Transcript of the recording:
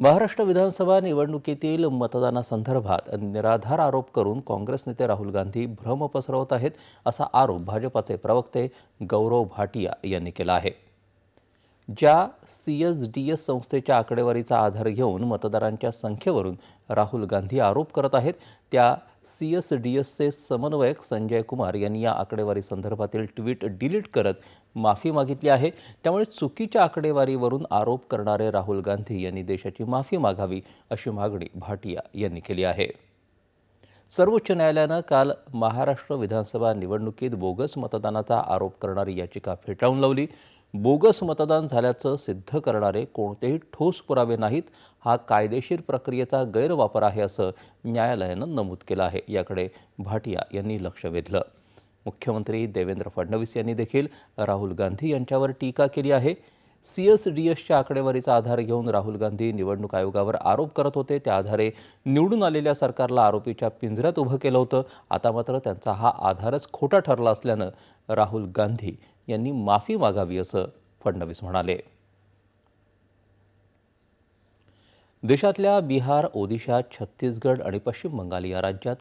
महाराष्ट्र विधानसभा निवडणुकीतील मतदानासंदर्भात निराधार आरोप करून काँग्रेस नेते राहुल गांधी भ्रम पसरवत आहेत असा आरोप भाजपाचे प्रवक्ते गौरव भाटिया यांनी केला आहे. ज्या सी एस डी एस संस्थेच्या आकडेवारीचा आधार घेऊन मतदारांच्या संख्येवरून राहुल गांधी आरोप करत आहेत त्या सी एस डी एसचे समन्वयक संजय कुमार यांनी या आकडेवारी संदर्भातील ट्विट डिलीट करत माफी मागितली आहे. त्यामुळे चुकीच्या आकडेवारीवरून आरोप करणारे राहुल गांधी यांनी देशाची माफी मागावी अशी मागणी भाटिया यांनी केली आहे. सर्वोच्च न्यायालयानं काल महाराष्ट्र विधानसभा निवडणुकीत बोगस मतदानाचा आरोप करणारी याचिका फेटाळून लावली. बोगस मतदान झाल्याचं सिद्ध करणारे कोणतेही ठोस पुरावे नाहीत हा कायदेशीर प्रक्रियेचा गैरवापर आहे असं न्यायालयानं नमूद केलं आहे. याकडे भाटिया यांनी लक्ष वेधलं. मुख्यमंत्री देवेंद्र फडणवीस यांनी देखील राहुल गांधी यांच्यावर टीका केली आहे. सी एस डी एसच्या आकडेवारीचा आधार घेऊन राहुल गांधी निवडणूक आयोगावर आरोप करत होते. त्या आधारे निवडून आलेल्या सरकारला आरोपीच्या पिंजऱ्यात उभं केलं होतं. आता मात्र त्यांचा हा आधारच खोटा ठरला असल्यानं राहुल गांधी यांनी माफी मागावी असं फडणवीस म्हणाले. देशातल्या बिहार ओदिशा छत्तीसगड आणि पश्चिम बंगाल या राज्यात